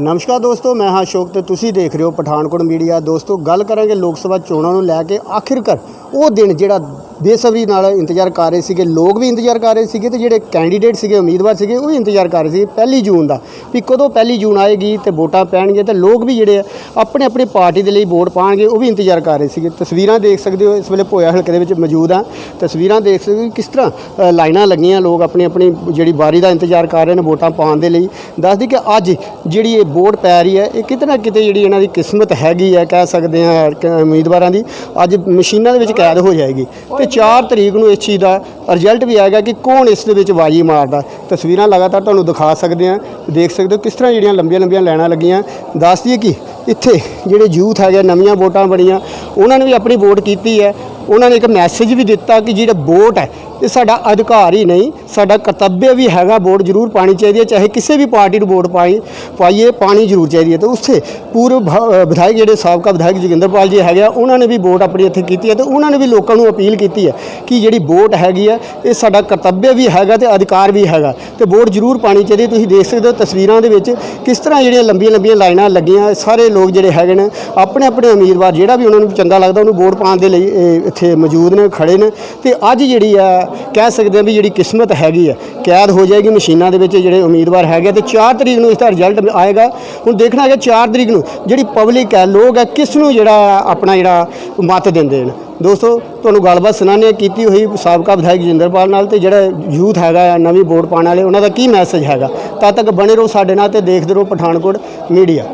ਨਮਸਕਾਰ ਦੋਸਤੋ, ਮੈਂ ਹਾਂ ਅਸ਼ੋਕ ਤੇ ਤੁਸੀਂ ਦੇਖ ਰਹੇ ਹੋ ਪਠਾਨਕੋਟ ਮੀਡੀਆ। ਦੋਸਤੋ, ਗੱਲ ਕਰਾਂਗੇ ਲੋਕ ਸਭਾ ਚੋਣਾਂ ਨੂੰ ਲੈ ਕੇ। ਆਖਿਰਕਾਰ ਉਹ ਦਿਨ ਜਿਹੜਾ ਬੇਸਬਰੀ ਨਾਲ ਇੰਤਜ਼ਾਰ ਕਰ ਰਹੇ ਸੀਗੇ। ਲੋਕ ਵੀ ਇੰਤਜ਼ਾਰ ਕਰ ਰਹੇ ਸੀਗੇ ਤੇ ਜਿਹੜੇ ਕੈਂਡੀਡੇਟ ਸੀਗੇ, ਉਮੀਦਵਾਰ ਸੀਗੇ, ਉਹ ਵੀ ਇੰਤਜ਼ਾਰ ਕਰ ਰਹੇ ਸੀ ਪਹਿਲੀ ਜੂਨ ਦਾ। ਵੀ ਕਦੋਂ ਪਹਿਲੀ ਜੂਨ ਆਏਗੀ ਤੇ ਵੋਟਾਂ ਪੈਣਗੀਆਂ ਤੇ ਲੋਕ ਵੀ ਜਿਹੜੇ ਆ ਆਪਣੇ ਆਪਣੀ ਪਾਰਟੀ ਦੇ ਲਈ ਵੋਟ ਪਾਣਗੇ, ਉਹ ਵੀ ਇੰਤਜ਼ਾਰ ਕਰ ਰਹੇ ਸੀਗੇ। ਤਸਵੀਰਾਂ ਦੇਖ ਸਕਦੇ ਹੋ, ਇਸ ਵੇਲੇ ਭੋਇਆ ਹਲਕੇ ਦੇ ਵਿੱਚ ਮੌਜੂਦ ਆ। ਤਸਵੀਰਾਂ ਦੇਖ ਸਕਦੇ ਹੋ ਕਿਸ ਤਰ੍ਹਾਂ ਲਾਈਨਾਂ ਲੱਗੀਆਂ, ਲੋਕ ਆਪਣੀ ਆਪਣੀ ਜਿਹੜੀ ਵਾਰੀ ਦਾ ਇੰਤਜ਼ਾਰ ਕਰ ਰਹੇ ਨੇ ਵੋਟਾਂ ਪਾਉਣ ਦੇ ਲਈ। ਦੱਸਦੀ ਕਿ ਅੱਜ ਜਿਹੜੀ ਇਹ ਵੋਟ ਪੈ ਰਹੀ ਹੈ, ਇਹ ਕਿਤੇ ਨਾ ਕਿਤੇ ਜਿਹੜੀ ਇਹਨਾਂ ਦੀ ਕਿਸਮਤ ਹੈਗੀ ਹੈ, ਕਹਿ ਸਕਦੇ ਆ ਉਮੀਦਵਾਰਾਂ ਦੀ, ਅੱਜ ਮਸ਼ੀਨਾਂ ਦੇ ਵਿੱਚ ਕੈਦ ਹੋ ਜਾਏਗੀ। ਤੇ 4 ਤਰੀਕ ਨੂੰ ਇਸ ਚੀਜ਼ ਦਾ ਰਿਜ਼ਲਟ ਵੀ ਆਏਗਾ ਕਿ ਕੌਣ ਇਸ ਦੇ ਵਿੱਚ ਬਾਜੀ ਮਾਰਦਾ। ਤਸਵੀਰਾਂ ਲਗਾਤਾਰ ਤੁਹਾਨੂੰ ਦਿਖਾ ਸਕਦੇ ਆ ਦੇਖ ਸਕਦੇ ਹੋ ਕਿਸ ਤਰ੍ਹਾਂ ਜਿਹੜੀਆਂ ਲੰਬੀਆਂ ਲੰਬੀਆਂ ਲਾਈਨਾਂ ਲੱਗੀਆਂ। ਦੱਸ ਦਈਏ ਕਿ ਇੱਥੇ ਜਿਹੜੇ ਯੂਥ ਹੈਗੇ, ਨਵੀਆਂ ਵੋਟਾਂ ਬਣੀਆਂ, ਉਹਨਾਂ ਨੇ ਵੀ ਆਪਣੀ ਵੋਟ ਕੀਤੀ ਹੈ। ਉਹਨਾਂ ਨੇ ਇੱਕ ਮੈਸੇਜ ਵੀ ਦਿੱਤਾ ਕਿ ਜਿਹੜਾ ਵੋਟ ਹੈ, ਇਹ ਸਾਡਾ ਅਧਿਕਾਰ ਹੀ ਨਹੀਂ ਸਾਡਾ ਕਰਤੱਵ ਵੀ ਹੈਗਾ, ਵੋਟ ਜ਼ਰੂਰ ਪਾਣੀ ਚਾਹੀਦੀ ਹੈ, ਚਾਹੇ ਕਿਸੇ ਵੀ ਪਾਰਟੀ ਨੂੰ ਵੋਟ ਪਾਈ, ਪਾਈਏ, ਪਾਣੀ ਜ਼ਰੂਰ ਚਾਹੀਦੀ ਹੈ ਤੇ ਉਸੇ ਪੂਰਵ ਵਿਧਾਇਕ ਜਿਹੜੇ ਸਾਬਕਾ ਵਿਧਾਇਕ ਜੋਗਿੰਦਰਪਾਲ ਜੀ ਹੈਗੇ ਆ, ਉਹਨਾਂ ਨੇ ਵੀ ਵੋਟ ਆਪਣੀ ਇੱਥੇ ਕੀਤੀ ਹੈ ਤੇ ਉਹਨਾਂ ਨੇ ਵੀ ਲੋਕਾਂ ਨੂੰ ਅਪੀਲ ਕੀਤੀ ਹੈ ਕਿ ਜਿਹੜੀ ਵੋਟ ਹੈਗੀ ਹੈ, ਇਹ ਸਾਡਾ ਕਰਤੱਵ ਵੀ ਹੈਗਾ ਤੇ ਅਧਿਕਾਰ ਵੀ ਹੈਗਾ ਤੇ ਵੋਟ ਜ਼ਰੂਰ ਪਾਣੀ ਚਾਹੀਦੀ ਹੈ। ਤੁਸੀਂ ਦੇਖ ਸਕਦੇ ਹੋ ਤਸਵੀਰਾਂ ਦੇ ਵਿੱਚ ਕਿਸ ਤਰ੍ਹਾਂ ਜਿਹੜੀਆਂ ਲੰਬੀਆਂ ਲੰਬੀਆਂ ਲਾਈਨਾਂ ਲੱਗੀਆਂ, ਸਾਰੇ ਲੋਕ ਜਿਹੜੇ ਹੈਗੇ ਨੇ ਆਪਣੇ ਆਪਣੇ ਉਮੀਦਵਾਰ ਜਿਹੜਾ ਵੀ ਉਹਨਾਂ ਨੂੰ ਚੰਗਾ ਲੱਗਦਾ, ਉਹਨੂੰ ਵੋਟ ਪਾਉਣ ਦੇ ਲਈ ਇੱਥੇ ਮੌਜੂਦ ਨੇ, ਖੜੇ ਨੇ ਤੇ ਅੱਜ ਜਿਹੜੀ ਆ, ਕਹਿ ਸਕਦੇ ਆ ਵੀ ਜਿਹੜੀ ਕਿਸਮਤ ਹੈਗੀ ਹੈ ਕੈਦ ਹੋ ਜਾਏਗੀ ਮਸ਼ੀਨਾਂ ਦੇ ਵਿੱਚ ਜਿਹੜੇ ਉਮੀਦਵਾਰ ਹੈਗੇ ਆ ਤੇ 4 ਤਰੀਕ ਨੂੰ ਇਸ ਦਾ ਰਿਜ਼ਲਟ ਆਏਗਾ। ਹੁਣ ਦੇਖਣਾ ਹੈ ਕਿ 4 ਤਰੀਕ ਨੂੰ ਜਿਹੜੀ ਪਬਲਿਕ ਹੈ, ਲੋਕ ਹੈ, ਕਿਸ ਨੂੰ ਜਿਹੜਾ ਆਪਣਾ ਜਿਹੜਾ ਮਤ ਦਿੰਦੇ ਨੇ। ਦੋਸਤੋ, ਤੁਹਾਨੂੰ ਗੱਲਬਾਤ ਸੁਣਾਉਂਦੇ ਹਾਂ। ਕੀਤੀ ਹੋਈ ਸਾਬਕਾ ਵਿਧਾਇਕ ਜਿੰਦਰਪਾਲ ਨਾਲ ਤੇ ਜਿਹੜਾ ਯੂਥ ਹੈਗਾ ਆ, ਨਵੀਂ ਵੋਟ ਪਾਉਣ ਵਾਲੇ, ਉਹਨਾਂ ਦਾ ਕੀ ਮੈਸੇਜ ਹੈਗਾ? ਤਦ ਤੱਕ ਬਣੇ ਰਹੋ ਸਾਡੇ ਨਾਲ ਤੇ ਦੇਖਦੇ ਰਹੋ ਪਠਾਨਕੋਟ ਮੀਡੀਆ।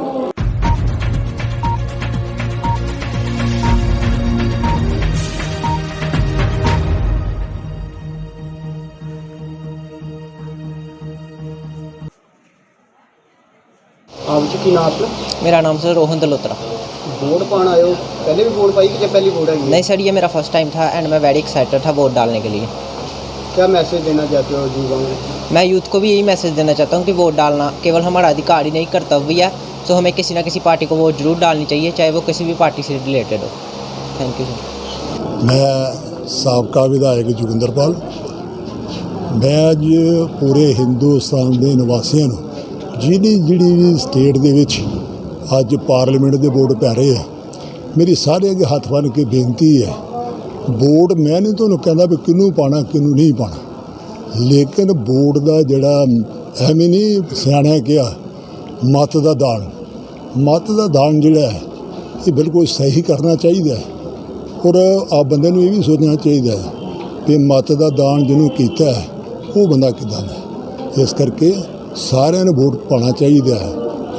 ਆਪ ਜੀ ਕੀ ਨਾਮ ਆਪਣਾ मेरा नाम सर रोहन दलोत्रा ਵੋਟ ਪਾਉਣ ਆਇਓ ਪਹਿਲੇ ਵੀ ਵੋਟ ਪਾਈ ਕਿ ਜੇ ਪਹਿਲੀ ਵੋਟ है नहीं सर ये मेरा फर्स्ट टाइम था एंड मैं वेरी एक्साइटेड था वोट डालने के लिए क्या मैसेज देना चाहते हो युवाओं को मैं यूथ को भी यही मैसेज देना चाहता हूँ कि वोट डालना केवल हमारा अधिकार ही नहीं कर्तव्य है तो हमें किसी ना किसी पार्टी को वोट जरूर डालनी चाहिए चाहे वो किसी भी पार्टी से रिलेटेड हो थैंक यू सर ਮੈਂ ਸਾਬਕਾ ਵਿਧਾਇਕ ਜੋਗਿੰਦਰਪਾਲ ਮੈਂ ਅੱਜ ਪੂਰੇ ਹਿੰਦੁਸਤਾਨ ਦੇ ਨਿਵਾਸੀਆਂ ਨੂੰ ਜਿਹੜੀ ਜਿਹੜੀ ਵੀ ਸਟੇਟ ਦੇ ਵਿੱਚ ਅੱਜ ਪਾਰਲੀਮੈਂਟ ਦੇ ਵੋਟ ਪੈ ਰਹੇ ਆ, ਮੇਰੀ ਸਾਰਿਆਂ ਦੇ ਹੱਥ ਬੰਨ ਕੇ ਬੇਨਤੀ ਹੈ, ਵੋਟ ਮੈਂ ਨਹੀਂ ਤੁਹਾਨੂੰ ਕਹਿੰਦਾ ਵੀ ਕਿਹਨੂੰ ਪਾਣਾ ਕਿਹਨੂੰ ਨਹੀਂ ਪਾਣਾ ਲੇਕਿਨ ਵੋਟ ਦਾ ਜਿਹੜਾ ਐਵੇਂ ਨਹੀਂ ਸਿਆਣਿਆ ਕਿਹਾ, ਮਤ ਦਾ ਦਾਨ। ਮਤ ਦਾ ਦਾਨ ਜਿਹੜਾ ਹੈ, ਇਹ ਬਿਲਕੁਲ ਸਹੀ ਕਰਨਾ ਚਾਹੀਦਾ ਹੈ। ਔਰ ਆ ਬੰਦੇ ਨੂੰ ਇਹ ਵੀ ਸੋਚਣਾ ਚਾਹੀਦਾ ਹੈ ਕਿ ਮਤ ਦਾ ਦਾਨ ਜਿਹਨੂੰ ਕੀਤਾ ਹੈ, ਉਹ ਬੰਦਾ ਕਿੱਦਾਂ ਦਾ ਇਸ ਕਰਕੇ ਸਾਰਿਆਂ ਨੂੰ ਵੋਟ ਪਾਉਣਾ ਚਾਹੀਦਾ ਹੈ।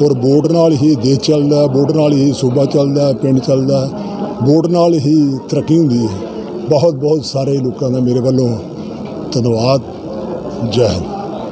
ਔਰ ਵੋਟ ਨਾਲ ਹੀ ਦੇਸ਼ ਚੱਲਦਾ ਵੋਟ ਨਾਲ ਹੀ ਸੂਬਾ ਚੱਲਦਾ ਪਿੰਡ ਚੱਲਦਾ ਵੋਟ ਨਾਲ ਹੀ ਤਰੱਕੀ ਹੁੰਦੀ ਹੈ। ਬਹੁਤ ਬਹੁਤ ਸਾਰੇ ਲੋਕਾਂ ਦਾ ਮੇਰੇ ਵੱਲੋਂ ਧੰਨਵਾਦ। ਜੈ ਹਿੰਦ।